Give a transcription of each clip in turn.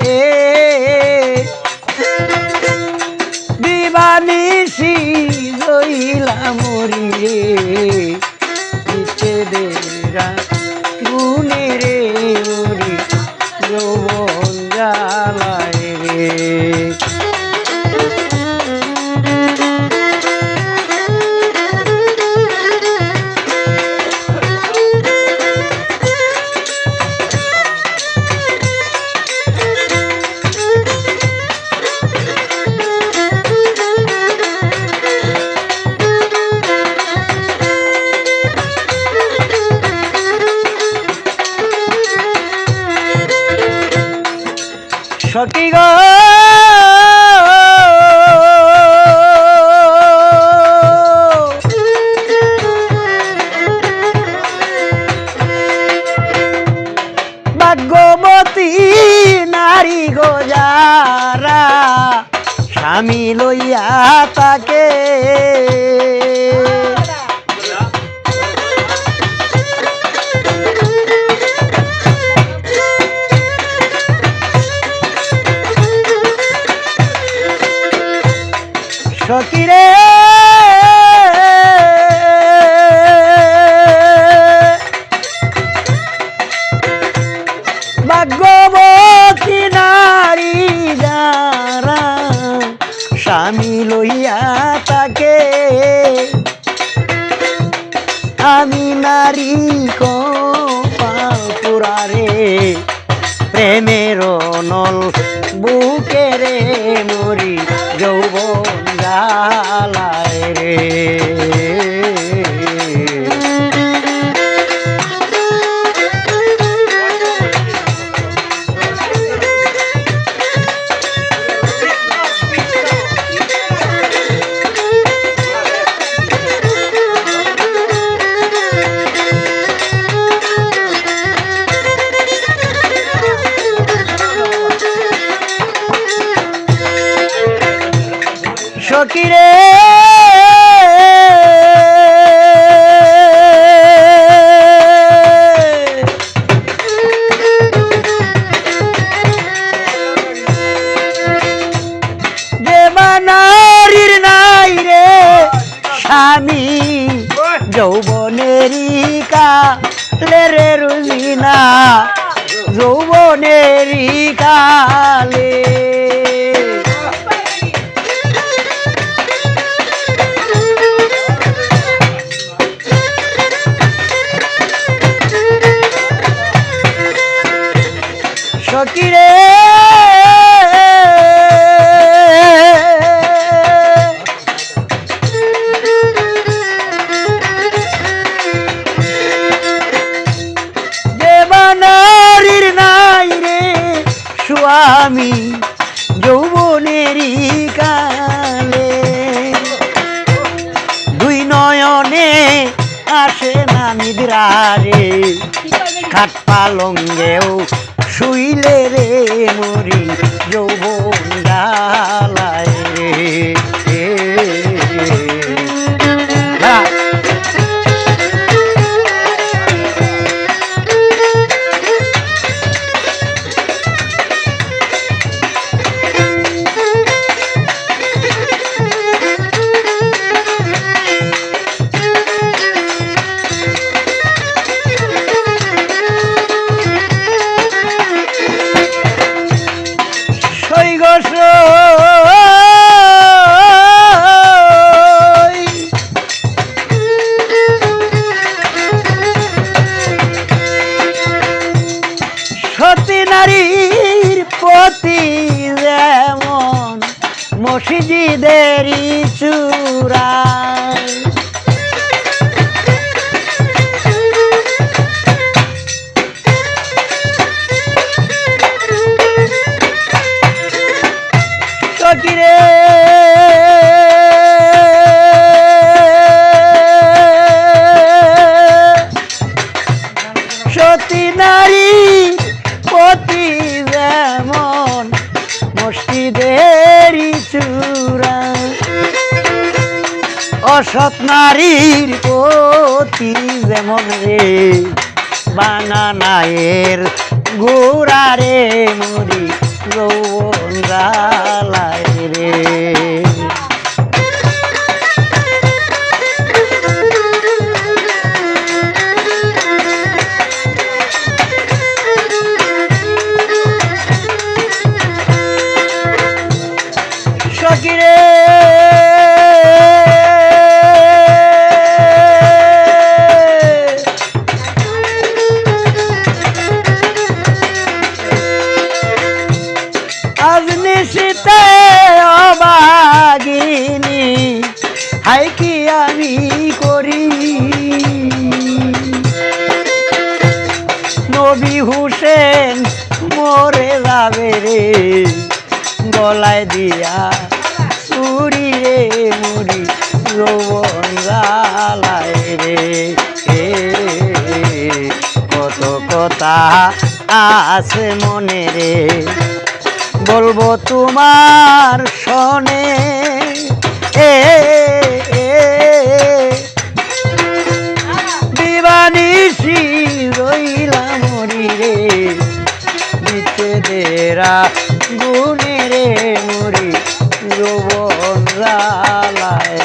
এ দিবানিসি জইলা মরি রে। সখী গো। ভাগ্যবতী নারী গো স্বামী লইয়া তাকে আমি নারী কপাল পুরারে প্রেমের নল বুকে রে মরি যৌবন জালায় রে। পালঙ্গেও শুইলে রে মরি যৌবন ডালায় সতী নারীর প্রতি যেমন মসজিদেরই চূড়া সতী নারী সৎ প্রতি যেমন রে বানানায়ের গোড়ারে মরি রে। জ্বালায় রে। কত কথা আছে মনে রে। বলব তোমার শোনে। এ দিবানিসি রইলাম রে বিচ্ছেদেরা গুনে রে মরি যৌবন জ্বালায়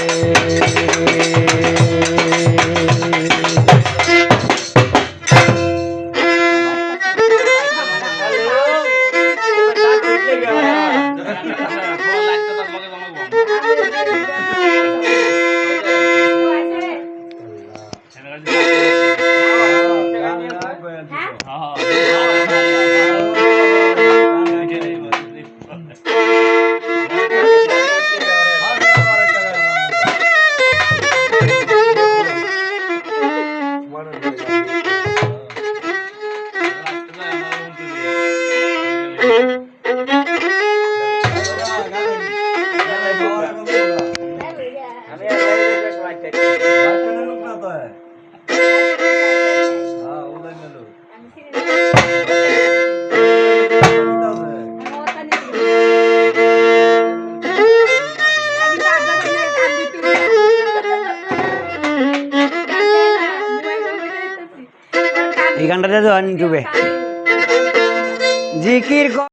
এই গানটাতে তো ইউটিউবে জিকির ক-